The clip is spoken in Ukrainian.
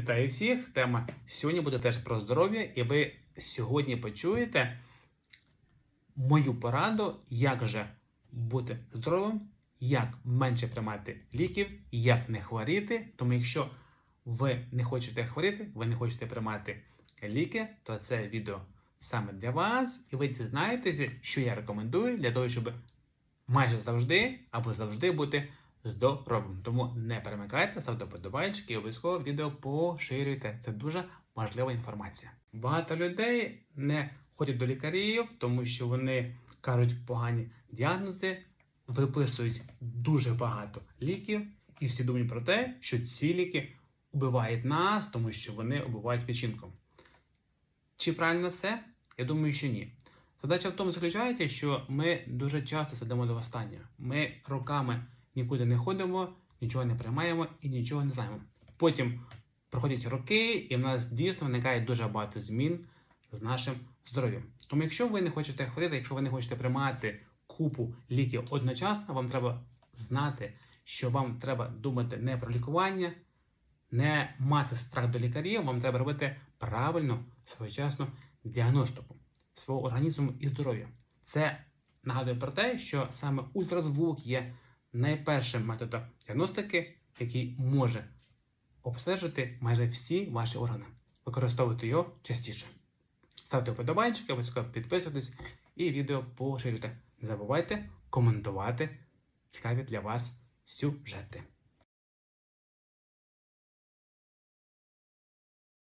Вітаю всіх! Тема сьогодні буде теж про здоров'я, і ви сьогодні почуєте мою пораду, як же бути здоровим, як менше приймати ліків, як не хворіти. Тому якщо ви не хочете хворіти, ви не хочете приймати ліки, то це відео саме для вас, і ви дізнаєтеся, що я рекомендую для того, щоб майже завжди або завжди бути здоровим. Тому не перемикайте, ставте подобайки і обов'язково відео поширюйте. Це дуже важлива інформація. Багато людей не ходять до лікарів, тому що вони кажуть погані діагнози, виписують дуже багато ліків, і всі думають про те, що ці ліки убивають нас, тому що вони убивають печінку. Чи правильно це? Я думаю, що ні. Задача в тому заключається, що ми дуже часто сидимо до останнього. Ми роками нікуди не ходимо, нічого не приймаємо і нічого не знаємо. Потім проходять роки, і в нас дійсно виникає дуже багато змін з нашим здоров'ям. Тому, якщо ви не хочете хворіти, якщо ви не хочете приймати купу ліків одночасно, вам треба знати, що вам треба думати не про лікування, не мати страх до лікарів, вам треба робити правильну своєчасну діагностику свого організму і здоров'я. Це нагадує про те, що саме ультразвук є найпершим методом діагностики, який може обстежити майже всі ваші органи. Використовуйте його частіше. Ставте вподобайчики, обов'язково підписуйтесь і відео поширюйте. Не забувайте коментувати цікаві для вас сюжети.